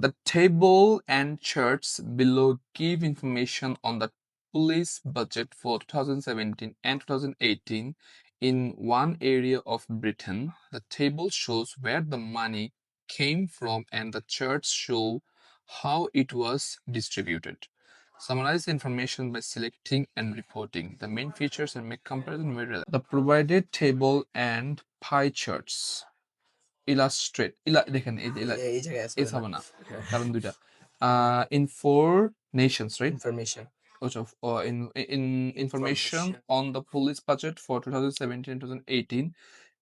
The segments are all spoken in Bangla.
The table and charts below give information on the police budget for 2017 and 2018 in one area of Britain. The table shows where the money came from and the charts show how it was distributed. Summarize the information by selecting and reporting the main features and make comparison with. The provided table and pie charts illustrate ইলা দেখেন এই যে এই জায়গায় আছে হবে না কারণ দুইটা uh, in right information which of in in information on the police budget for 2017 and 2018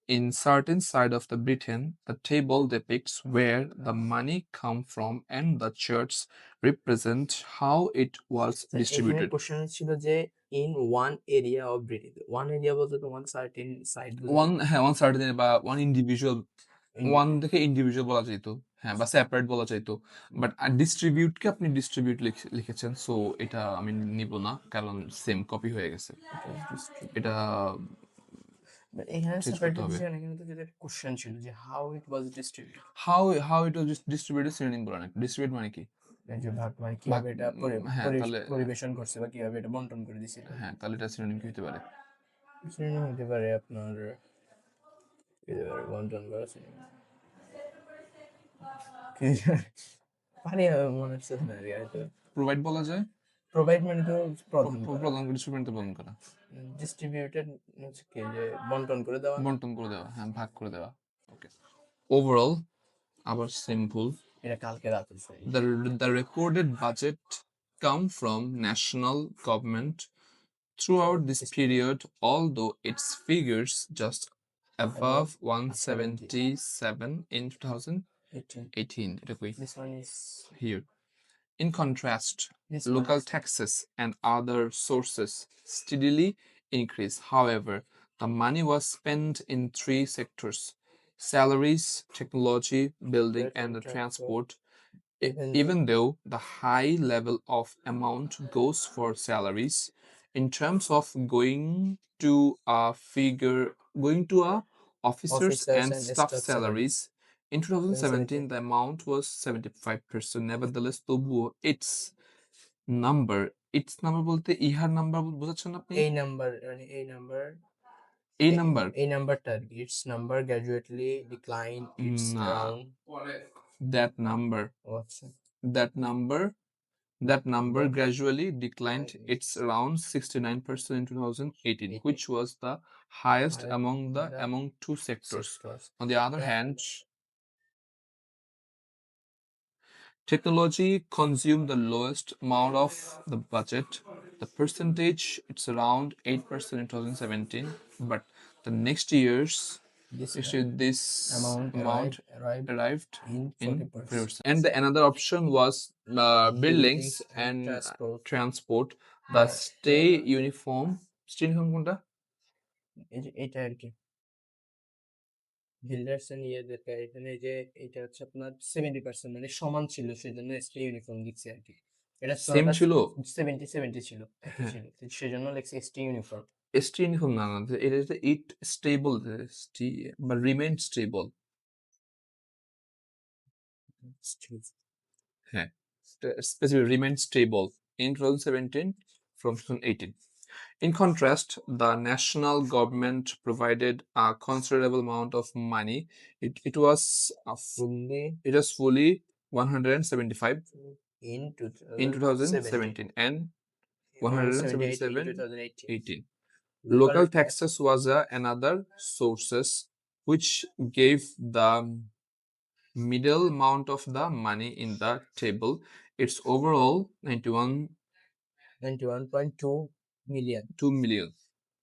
in certain side of the britain the table depicts where the money come from and the charts represent how it was distributed question ছিল যে in one area of British one area বলতে তোমার সার্টেন সাইড one হ্যাঁ one certain বা one individual ওয়ান থেকে ইন্ডিভিজুয়াল বলা যাইতো হ্যাঁ বা সেপারেট বলা বাট ডিস্ট্রিবিউটকে আপনি ডিস্ট্রিবিউট লিখেছেন সো এটা আমি নিব না কারণ সেম কপি হয়ে গেছে। এটা এখানে সেপারেট এখানে কিন্তু যেটা কোশ্চেন ছিল যে how it was how how it was distributed synonym বলা না ডিস্ট্রিবিউট মানে কি? যে ভাগ মানে কীভাবে এটা হ্যাঁ, পরিবেশন করছে বা কীভাবে এটা বন্টন করে দিছিল হ্যাঁ তাহলে এটা সিনোনিম কি হতে পারে? হতে পারে আপনার বন্টন করা মনে হচ্ছে না প্রোভাইড বলা যায়? প্রোভাইড মানে তো প্রদান প্র- প্রদান করে ডিস্ট্রিবিউটেড হচ্ছে কি যে বন্টন করে দেওয়া। বন্টন করে দেওয়া হ্যাঁ ভাগ করে দেওয়া। ওকে ওভারঅল আবার সিম্পল এটা কালকে রাত হয়েছে the, the recorded budget come from national government throughout this period although its figures just above 177 in 2018. This one is here. In contrast, this local taxes and other sources steadily increase. However, the money was spent in three sectors salaries, technology, building, and the transport. Even though the high level of amount goes for salaries, in terms of going to a figure going to a officers, Officers and, and staff staff salaries in 2017 2017. the amount was 75% nevertheless তবুও its number its number বলতে ইহার নাম্বার বোঝাচ্ছেন আপনি এই নাম্বার মানে এই নাম্বার এই নাম্বার এই নাম্বারটা it's number gradually decline it's না। অ্যারাউন্ড that number আচ্ছা that number that number gradually declined it's around 69% in 2018 which was the highest among the among two sectors. sectors. on the other hand technology consumed the lowest amount of the budget. The percentage it's around 8% in 2017 but the next years This actually this amount amount arrived, arrived arrived in in 40%. 40%. And the another option was uh, buildings and uh, transport. transport. The Uh, stay uniform. Stay uniform কোনটা? এটা আর কি বিল্ডার্সের ইয়েদের এখানে যে এটা হচ্ছে আপনার সেভেন্টি পার্সেন্ট মানে সমান ছিল সেই জন্য এসটি ইউনিফর্ম লিখছে আর কি এটা Same ছিল? সেভেন্টি সেভেন্টি ছিল একই হ্যাঁ। ছিল তো সেই জন্য লিখছে এসটি ইউনিফর্ম ST uniform না না the it stable ST but remain stable. Specifically remain stable in 2017 from 2018. In contrast, the national government provided a considerable amount of money. It, it was fully it was fully 175 in two in 2017 and 177 2018 18 local taxes was uh, another sources which gave the middle amount of the money in the table it's overall 91 91.2 million 2 million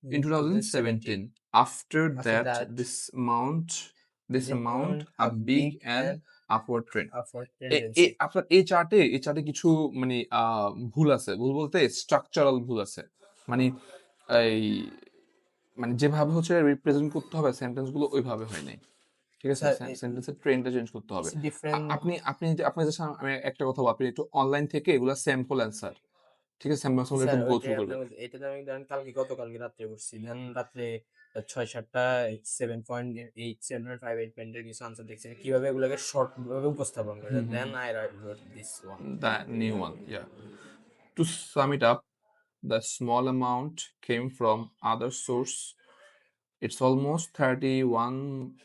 in 2017 after, After that, that, this amount this amount a big and upward trend upward A- tendency. এ- আপনার এই চার্টে এই চার্টে কিছু মানে ভুল আছে ভুল বলতে স্ট্রাকচারাল ভুল আছে মানে এই মানে যেভাবে হচ্ছে রিপ্রেজেন্ট করতে হবে সেন্টেন্সগুলো ওইভাবে হয় নাই। ঠিক আছে? সেন্টেন্সের ট্রেন্ডটা চেঞ্জ করতে হবে। আপনি আপনি যে- আপনি just আমি একটা কথা আপনি একটু অনলাইন থেকে এগুলা স্যাম্পল অ্যান্সার ঠিক আছে? স্যাম্পল স্যার, একটু গো থ্রু করবেন। এটা আমি ধরেন কালকে গতকালকে রাত্রে করছি। দেন রাত্রে ছয় সাতটা seven point eight seven point five eight পয়েন্টের কিছু আনসার দেখছি। কীভাবে এগুলোকে শর্ট ভাবে উপস্থাপন করে। Then I write this one the new one yeah. To sum it up the small amount came from other source. It's almost 31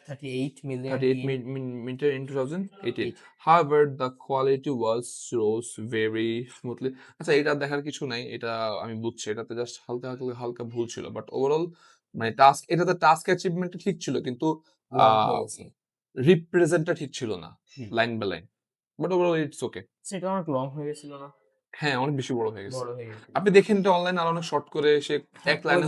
thirty eight million 38 mi- min- meter in 2018 Eight. however the quality was rose very smoothly. আচ্ছা এটা দেখার কিছু নাই এটা আমি বুঝছি এটাতে জাস্ট হালকা হালকা হালকা ভুল ছিল বাট ওভারঅল মানে টাস্ক এটাতে টাস্ক অ্যাচিভমেন্টটা ঠিক ছিল কিন্তু রিপ্রেজেন্টটা ঠিক ছিল না। Line by line but overall it's okay সেটা অনেক লং হয়ে গেছিল না? হ্যাঁ অনেক বেশি বড় হয়ে গেছে। বড় হয়ে আপনি দেখেন তো অনলাইন আর অনেক শর্ট করে সে এক লাইন লাইনে যে